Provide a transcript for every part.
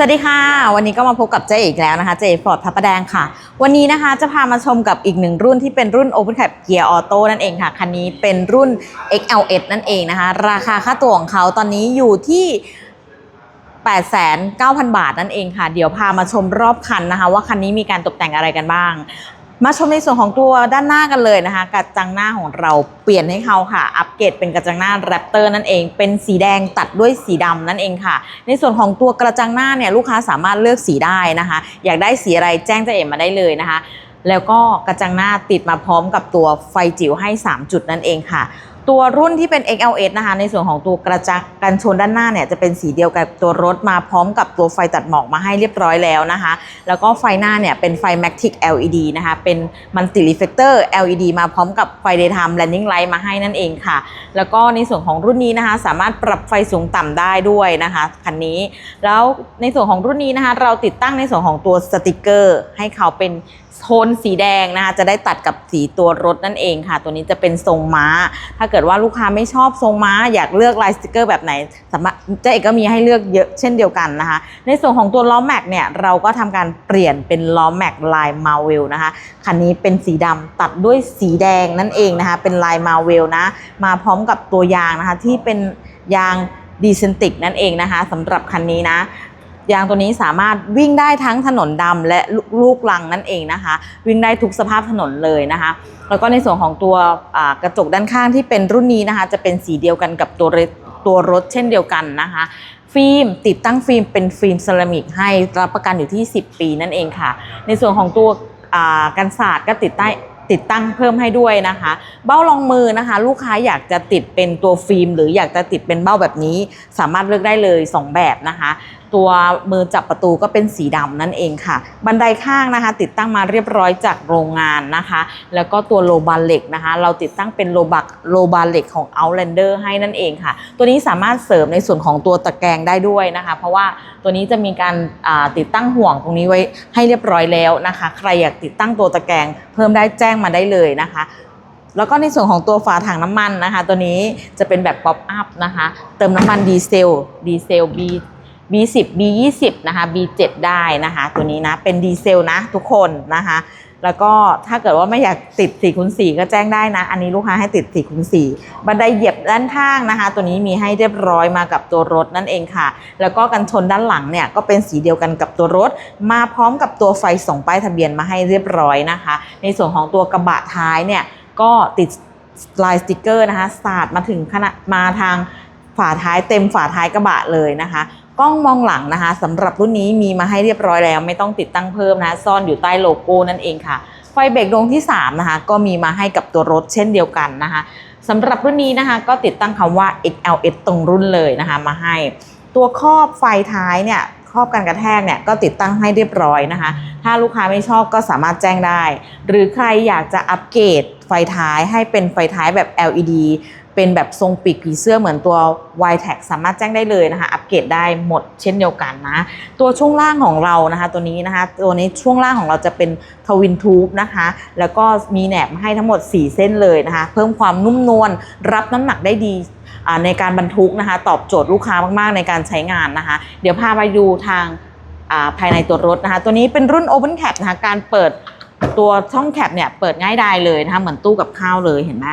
สวัสดีค่ะ วันนี้ก็มาพบกับเจ๊อีกแล้วนะคะ เจ๊ฟอร์ดพระประแดงค่ะ วันนี้นะคะจะพามาชมกับอีกหนึ่งรุ่นที่เป็นรุ่น Open Cap Gear Auto นั่นเองค่ะ คันนี้เป็นรุ่น XLS นั่นเองนะคะ ราคาค่าตัวของเขาตอนนี้อยู่ที่ 89,000 บาทนั่นเองค่ะ เดี๋ยวพามาชมรอบคันนะคะ ว่าคันนี้มีการตกแต่งอะไรกันบ้าง มาชมในส่วนของตัวด้านหน้ากันเลยนะคะกระจังหน้าของเราเปลี่ยนให้เขาค่ะ อัปเกรดเป็นกระจังหน้าแรปเตอร์นั่นเอง เป็นสีแดงตัดด้วยสีดำนั่นเองค่ะ ในส่วนของตัวกระจังหน้าเนี่ยลูกค้าสามารถเลือกสีได้นะคะ อยากได้สีอะไรแจ้งเจเอ็มมาได้เลยนะคะ แล้วก็กระจังหน้าติดมาพร้อมกับตัวไฟจิ๋วให้ 3 จุดนั่นเองค่ะ ตัวรุ่นที่เป็น XLS นะคะ ในส่วนของตัวกระจังกันชนด้านหน้าเนี่ยจะเป็นสีเดียวกับตัวรถมาพร้อมกับตัวไฟตัดหมอกมาให้เรียบร้อยแล้วนะคะ แล้วก็ไฟหน้าเนี่ยเป็นไฟ Matic LED นะคะ เป็น Multi Reflector LED มาพร้อมกับไฟ Daytime Landing Light มาให้นั่นเองค่ะ แล้วก็ในส่วนของรุ่นนี้นะคะ สามารถปรับไฟสูงต่ำได้ด้วยนะคะคันนี้ แล้วในส่วนของรุ่นนี้นะคะ เราติดตั้งในส่วนของตัวสติกเกอร์ให้เขาเป็นโทนสีแดงนะคะจะได้ตัดกับสีตัวรถนั่นเองค่ะ ตัวนี้จะเป็นทรงม้าถ้าเกิดิดว่าลูกค้าไม่ชอบทรงม้า อยากเลือกลายสติกเกอร์แบบไหนสามารถเจ๊เอกก็มีให้เลือกเยอะเช่นเดียวกันนะคะ ในส่วนของตัวล้อแม็กเนี่ยเราก็ทำการเปลี่ยนเป็นล้อแม็กลายมาเวลนะคะคันนี้เป็นสีดำตัดด้วยสีแดงนั่นเองนะคะ เป็นลายมาเวลนะ มาพร้อมกับตัวยางนะคะที่เป็นยางดีเซนติกนั่นเองนะคะสำหรับคันนี้นะ ยางตัวนี้สามารถวิ่งได้ทั้งถนนดำและลูกลังนั่นเองนะคะ วิ่งได้ทุกสภาพถนนเลยนะคะ แล้วก็ในส่วนของตัวกระจกด้านข้างที่เป็นรุ่นนี้นะคะ จะเป็นสีเดียวกันกับตัวตัวรถเช่นเดียวกันนะคะ ฟิล์มติดตั้งฟิล์มเป็นฟิล์มเซรามิกให้รับประกันอยู่ที่ 10 ปีนั่นเองค่ะ ในส่วนของตัวกันศาสตร์ก็ติดตั้งติดตั้งเพิ่มให้ด้วยนะคะ เบ้ารองมือนะคะ ลูกค้าอยากจะติดเป็นตัวฟิล์ม หรืออยากจะติดเป็นเบ้าแบบนี้ สามารถเลือกได้เลย 2 แบบนะคะ ตัวมือจับประตูก็เป็นสีดำนั่นเองค่ะ บันไดข้างนะคะ ติดตั้งมาเรียบร้อยจากโรงงานนะคะ แล้วก็ตัวโลบาเหล็กนะคะ เราติดตั้งเป็นโลบักโลบาเหล็กของ Outlander ให้นั่นเองค่ะ ตัวนี้สามารถเสริมในส่วนของตัวตะแกรงได้ด้วยนะคะ เพราะว่าตัวนี้จะมีการติดตั้งห่วงตรงนี้ไว้ให้เรียบร้อยแล้วนะคะ ใครอยากติดตั้งตัวตะแกรงเพิ่มได้แจ้งมาได้เลยนะคะแล้วก็ในส่วนของตัวฝาถังน้ำมันนะคะ ตัวนี้จะเป็นแบบป๊อปอัพนะคะ เติมน้ำมันดีเซลดีเซล B B10 B20 นะคะ B7 ได้นะคะ ตัวนี้นะเป็นดีเซลนะทุกคนนะคะ แล้วก็ถ้าเกิดว่าไม่อยากติด4คูณ4ก็แจ้งได้นะ อันนี้ลูกค้าให้ติด4คูณ4บันไดเหยียบด้านข้างนะคะ ตัวนี้มีให้เรียบร้อยมากับตัวรถนั่นเองค่ะ แล้วก็กันชนด้านหลังเนี่ยก็เป็นสีเดียวกันกับตัวรถ มาพร้อมกับตัวไฟส่องป้ายทะเบียนมาให้เรียบร้อยนะคะ ในส่วนของตัวกระบะท้ายเนี่ยก็ติดลายสติกเกอร์นะคะสาดมาถึงขนาดมาทางฝาท้ายเต็มฝาท้ายกระบะเลยนะคะ กล้องมองหลังนะคะสำหรับรุ่นนี้มีมาให้เรียบร้อยแล้ว ไม่ต้องติดตั้งเพิ่มนะซ่อนอยู่ใต้โลโก้นั่นเองค่ะ ไฟเบรกดวงที่ 3 นะคะ ก็มีมาให้กับตัวรถเช่นเดียวกันนะคะสำหรับรุ่นนี้นะคะ ก็ติดตั้งคำว่า XLS ตรงรุ่นเลยนะคะ มาให้ ตัวครอบไฟท้ายเนี่ยครอบกันกระแทกเนี่ยก็ติดตั้งให้เรียบร้อยนะคะ ถ้าลูกค้าไม่ชอบก็สามารถแจ้งได้ หรือใครอยากจะอัปเกรดไฟท้ายให้เป็นไฟท้ายแบบ LED เป็นแบบทรงปีกผีเสื้อเหมือนตัว y t e c สามารถแจ้งได้เลยนะคะ อัปเกรดได้หมดเช่นเดียวกันนะ ตัวช่วงล่างของเรานะคะ ตัวนี้นะคะ ตัวนี้ช่วงล่างของเราจะเป็นทวินทูบนะคะ แล้วก็มีแหนบให้ทั้งหมด 4 เส้นเลยนะคะ เพิ่มความนุ่มนวลรับน้ำหนักได้ดีในการบรรทุกนะคะ ตอบโจทย์ลูกค้ามากๆในการใช้งานนะคะ เดี๋ยวพาไปดูทางภายในตัวรถนะคะ ตัวนี้เป็นรุ่น Open Cap นะคะการเปิด ตัวช่องแคปเนี่ยเปิดง่ายดายเลยนะคะเหมือนตู้กับข้าวเลยเห็นไหม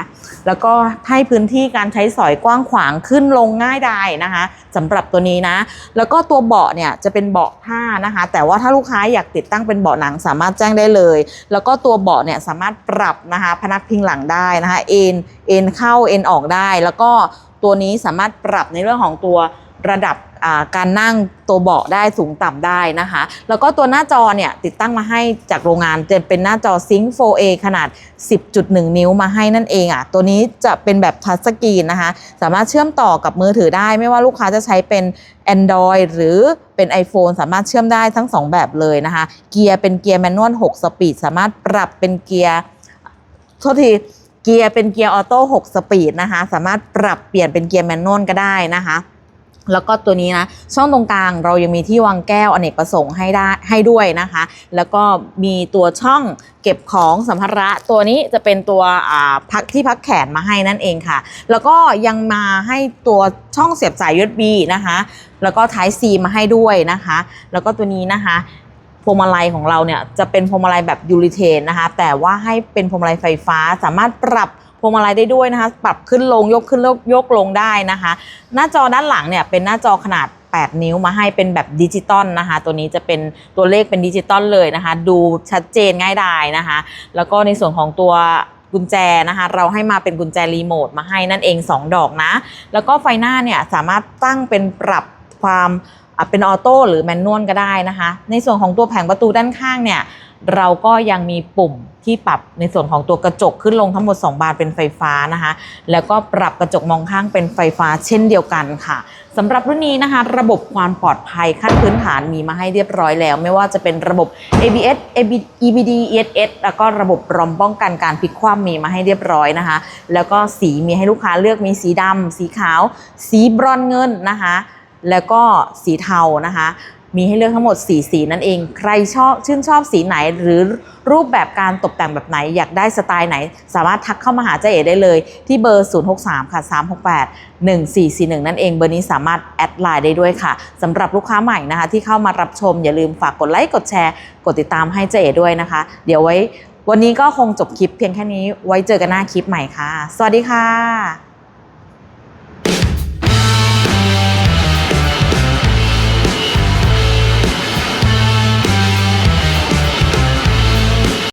แล้วก็ให้พื้นที่การใช้สอยกว้างขวางขึ้นลงง่ายดายนะคะสำหรับตัวนี้นะ แล้วก็ตัวเบาะเนี่ยจะเป็นเบาะผ้านะคะ แต่ว่าถ้าลูกค้าอยากติดตั้งเป็นเบาะหนังสามารถแจ้งได้เลย แล้วก็ตัวเบาะเนี่ยสามารถปรับนะคะพนักพิงหลังได้นะคะเอ็นเอ็นเข้าเอ็นออกได้ แล้วก็ตัวนี้สามารถปรับในเรื่องของตัว ระดับการนั่งตัวเบาะได้สูงต่ำได้นะคะ แล้วก็ตัวหน้าจอเนี่ยติดตั้งมาให้จากโรงงานจะเป็นหน้าจอ Sync 4A ขนาด 10.1 นิ้วมาให้นั่นเองอะ ตัวนี้จะเป็นแบบทัชสกรีนนะคะ สามารถเชื่อมต่อกับมือถือได้ ไม่ว่าลูกค้าจะใช้เป็น Android หรือเป็น iPhone สามารถเชื่อมได้ทั้ง 2 แบบเลยนะคะ เกียร์เป็นเกียร์แมนนวล 6 สปีด สามารถปรับเป็นเกียร์โทษทีเกียร์เป็นเกียร์ออโต้ 6 สปีดนะคะ สามารถปรับเปลี่ยนเป็นเกียร์แมนนวลก็ได้นะคะ แล้วก็ตัวนี้นะช่องตรงกลางเรายังมีที่วางแก้วอเนกประสงค์ให้ได้ให้ด้วยนะคะ แล้วก็มีตัวช่องเก็บของสัมภาระ ตัวนี้จะเป็นตัวพักที่พักแขนมาให้นั่นเองค่ะ แล้วก็ยังมาให้ตัวช่องเสียบสาย USB นะคะ แล้วก็ Type C มาให้ด้วยนะคะ แล้วก็ตัวนี้นะคะพวงมาลัยของเราเนี่ยจะเป็นพวงมาลัยแบบยูริเทนนะคะ แต่ว่าให้เป็นพวงมาลัยไฟฟ้าสามารถปรับ วงมาลัยได้ด้วยนะคะ ปรับขึ้นลงยกขึ้นยกลงได้นะคะ หน้าจอด้านหลังเนี่ยเป็นหน้าจอขนาด 8 นิ้วมาให้เป็นแบบดิจิตอลนะคะ ตัวนี้จะเป็นตัวเลขเป็นดิจิตอลเลยนะคะ ดูชัดเจนง่ายดายนะคะ แล้วก็ในส่วนของตัวกุญแจนะคะเราให้มาเป็นกุญแจรีโมทมาให้นั่นเอง 2 ดอกนะ แล้วก็ไฟหน้าเนี่ยสามารถตั้งเป็นปรับความเป็นออโต้หรือแมนนวลก็ได้นะคะ ในส่วนของตัวแผงประตูด้านข้างเนี่ย เราก็ยังมีปุ่มที่ปรับในส่วนของตัวกระจกขึ้นลงทั้งหมด 2 บานเป็นไฟฟ้านะคะ แล้วก็ปรับกระจกมองข้างเป็นไฟฟ้าเช่นเดียวกันค่ะสำหรับรุ่นนี้นะคะ ระบบความปลอดภัยขั้นพื้นฐานมีมาให้เรียบร้อยแล้ว ไม่ว่าจะเป็นระบบ ABS EBD ESS แล้วก็ระบบรอมป้องกันการพลิกคว่ำมีมาให้เรียบร้อยนะคะ แล้วก็สีมีให้ลูกค้าเลือกมีสีดำสีขาว สีบรอนเงินนะคะ แล้วก็สีเทานะคะ มีให้เลือกทั้งหมด 4 สีนั่นเอง ใครชอบชื่นชอบสีไหน หรือรูปแบบการตกแต่งแบบไหน อยากได้สไตล์ไหน สามารถทักเข้ามาหาเจ๊เอ๋ได้เลย ที่เบอร์ 063 ค่ะ 368 1441 นั่นเอง เบอร์นี้สามารถแอดไลน์ได้ด้วยค่ะสำหรับลูกค้าใหม่นะคะ ที่เข้ามารับชมอย่าลืมฝากกดไลค์กดแชร์ กดติดตามให้เจ๊เอ๋ด้วยนะคะ เดี๋ยวไว้ วันนี้ก็คงจบคลิปเพียงแค่นี้ไว้เจอกันหน้าคลิปใหม่ค่ะ สวัสดีค่ะ